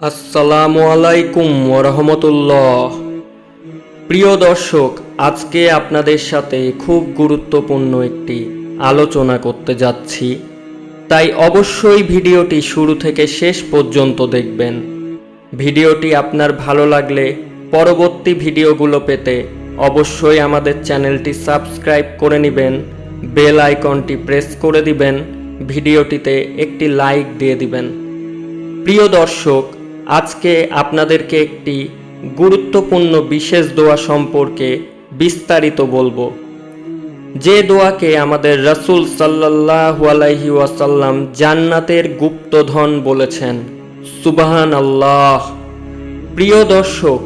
আসসালামু আলাইকুম ওরহমতুল্লাহ প্রিয় দর্শক, আজকে আপনাদের সাথে খুব গুরুত্বপূর্ণ একটি আলোচনা করতে যাচ্ছি। তাই অবশ্যই ভিডিওটি শুরু থেকে শেষ পর্যন্ত দেখবেন। ভিডিওটি আপনার ভালো লাগলে পরবর্তী ভিডিওগুলো পেতে অবশ্যই আমাদের চ্যানেলটি সাবস্ক্রাইব করে নেবেন, বেল আইকনটি প্রেস করে দিবেন, ভিডিওটিতে একটি লাইক দিয়ে দিবেন। প্রিয় দর্শক আজকে আপনাদেরকে একটি গুরুত্বপূর্ণ বিশেষ দোয়া সম্পর্কে বিস্তারিত বলব। যে দোয়াকে আমাদের রসুল সাল্লাহ আলাইহি ওয়াসাল্লাম জান্নাতের গুপ্তধন বলেছেন। সুবাহান আল্লাহ প্রিয় দর্শক,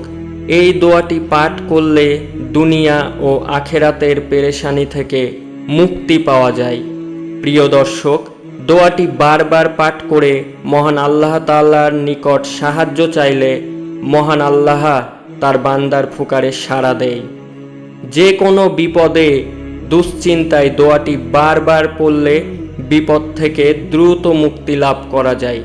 এই দোয়াটি পাঠ করলে দুনিয়া ও আখেরাতের পেরেশানি থেকে মুক্তি পাওয়া যায়। প্রিয় দর্শক দোয়াটি বারবার পাঠ করে মহান আল্লাহ তাআলার নিকট সাহায্য চাইলে মহান আল্লাহ তার বান্দার ফুকারে সাড়া দেয়। যে কোনো বিপদে, দুশ্চিন্তায় দোয়াটি বারবার পড়লে বিপদ থেকে দ্রুত মুক্তি লাভ করা যায়।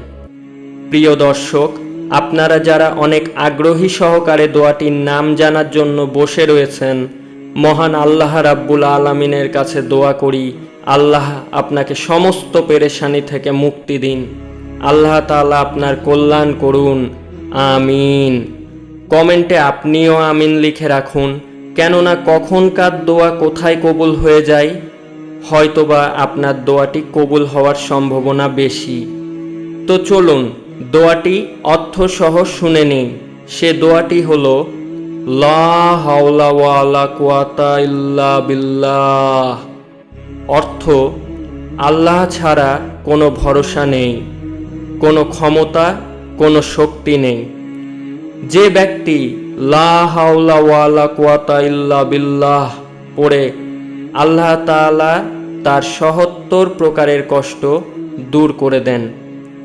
প্রিয় দর্শক, আপনারা যারা অনেক আগ্রহী সহকারে দোয়াটির নাম জানার জন্য বসে রয়েছেন মহান আল্লাহ রাব্বুল আলমিনের কাছে দোয়া করি, আল্লাহ আপনাকে সমস্ত পেরেশানি থেকে মুক্তি দিন। আল্লাহ তাআলা আপনার কল্যাণ করুন। আমিন। কমেন্টে আপনিও আমিন লিখে রাখুন, কেননা কখনকার দোয়া কোথায় কবুল হয়ে যায়? হয়তোবা আপনার দোয়াটি কবুল হওয়ার সম্ভাবনা বেশি। তো চলুন, দোয়াটি অর্থসহ শুনে নিন সে দোয়াটি হলো লা বিল্লাহ। অর্থ, আল্লাহ ছাড়া কোনো ভরসা নেই, কোনো ক্ষমতা, কোনো শক্তি নেই। যে ব্যক্তি লা বিল্লাহ পড়ে, আল্লাহ তাআলা তার সহত্তর প্রকারের কষ্ট দূর করে দেন।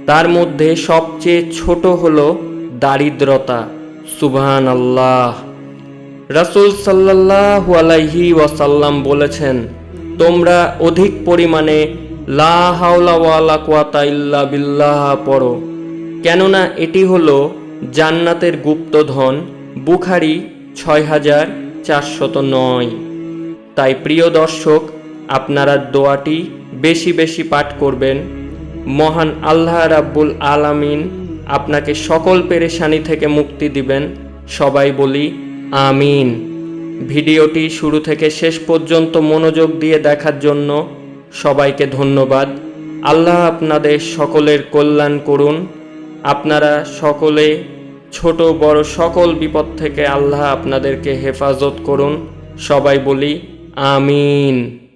তার মধ্যে সবচেয়ে ছোট হল দারিদ্রতা। সুবহান আল্লাহ রাসূল সাল্লাল্লাহু আলাইহি ওয়াসাল্লাম বলেছেন, তোমরা অধিক পরিমাণে লা হাওলা ওয়ালা কুয়াতা ইল্লা বিল্লাহ পড়ো। কেননা এটি হলো জান্নাতের গুপ্তধন বুখারি ছয় হাজার চারশত নয়। তাই প্রিয় দর্শক, আপনারা দোয়াটি বেশি বেশি পাঠ করবেন। মহান আল্লাহ রাব্বুল আলামিন আপনাকে সকল পেরেশানি থেকে মুক্তি দিবেন। সবাই বলি আমিন। ভিডিওটি শুরু থেকে শেষ পর্যন্ত মনোযোগ দিয়ে দেখার জন্য সবাইকে ধন্যবাদ। আল্লাহ আপনাদের সকলের কল্যাণ করুন। আপনারা সকলে ছোট, বড় সকল বিপদ থেকে আল্লাহ আপনাদেরকে হেফাজত করুন। সবাই বলি, আমিন।